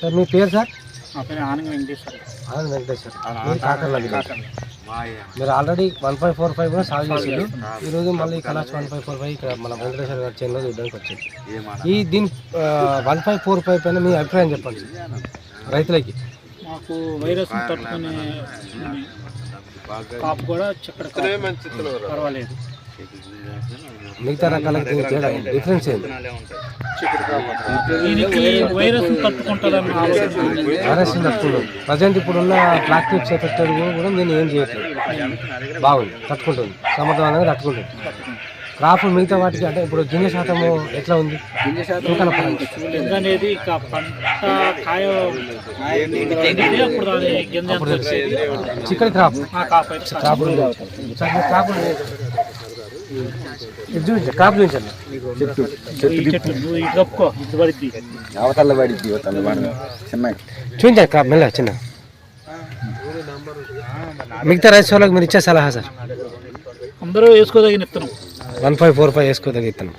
Sir మీ పేరు sir? ఆనంద వెంకటేశ్వర. ఆనంద్ వెంకటేశ్వర్. మీరు already one five four five కూడా సాగు చేసిండు ఈ రోజు మళ్ళీ కలాచ్ వన్ ఫైవ్ ఫోర్ ఫైవ్ ఇక్కడ మన వెంకటేశ్వర గారి చేనులో చూడడానికి వచ్చింది ఈ దీని వన్ ఫైవ్ ఫోర్ ఫైవ్ పైన మీ అభిప్రాయం చెప్పండి రైతులకి. మాకు వైరస్ తట్టుకునే కాపు కూడా చక్కడ పర్వాలేదు. మిగతా రకాలకి ఏంటి? డిఫరెన్స్ ఏంటి వైరస్ వైరస్ తట్టుకుంటుంది ప్రజెంట్ ఇప్పుడున్న ప్లాస్టిక్స్ ఎఫెక్ట్ కూడా దీన్ని ఏం చేయట్లేదు. బాగుంది. తట్టుకుంటుంది సమర్థవంతంగా తట్టుకుంటుంది క్రాప్ మిగతా వాటికి అంటే ఇప్పుడు గింజ శాతము ఎట్లా ఉంది? అనేది చికెన్ క్రాప్. క్రాప్ క్రాప్ ఇది చూపించండి చెట్టు అవతల పడిద్ది అవతల చిన్న క్రాప్ మెల్ల చిన్న. మిగతా రైస్ వాళ్ళకి మీరు ఇచ్చే సలహా సార్. అందరూ వేసుకోదగిన ఇత్తనం వన్ ఫైవ్ ఫోర్ ఫైవ్ వేసుకోదగ్గ ఇత్తనం